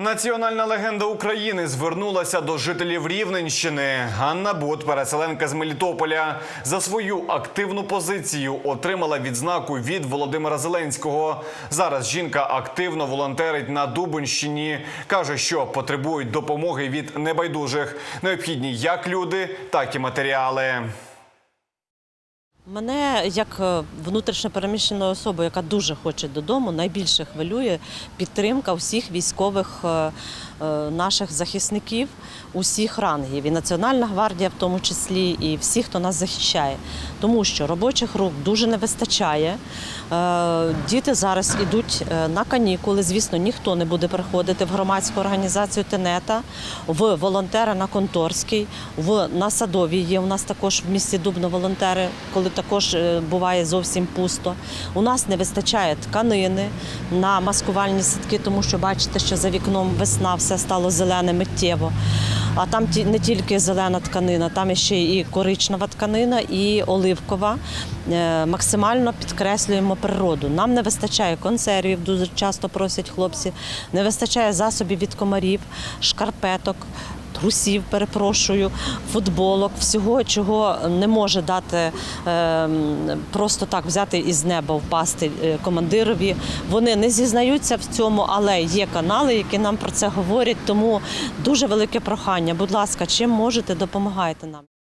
Національна легенда України звернулася до жителів Рівненщини. Ганна Бут, переселенка з Мелітополя, за свою активну позицію отримала відзнаку від Володимира Зеленського. Зараз жінка активно волонтерить на Дубинщині. каже, що потребують допомоги від небайдужих. Необхідні як люди, так і матеріали. Мене як е, внутрішньо переміщену особу, яка дуже хоче додому, найбільше хвилює підтримка всіх військових е, е, наших захисників, усіх рангів, і Національна гвардія, в тому числі, і всі, хто нас захищає. Тому що робочих рук дуже не вистачає. Діти зараз ідуть е, на канікули. Звісно, ніхто не буде приходити в громадську організацію Тенета, в волонтера на Конторський, в на Садовій є у нас також в місті Дубно волонтери, коли також е, буває зовсім пусто. У нас не вистачає тканини на маскувальні сітки, тому що бачите, що за вікном весна все стало зелене миттєво. А там не тільки зелена тканина, там ще і коричнева тканина, і оливкова. Е, Максимально підкреслюємо природу. Нам не вистачає консервів, дуже часто просять хлопці, не вистачає засобів від комарів, шкарпеток. Трусів, перепрошую, футболок, всього, чого не може дати е, просто так взяти із неба впасти е, командирові. Вони не зізнаються в цьому, але є канали, які нам про це говорять. Тому дуже велике прохання. Будь ласка, чим можете, допомагайте нам.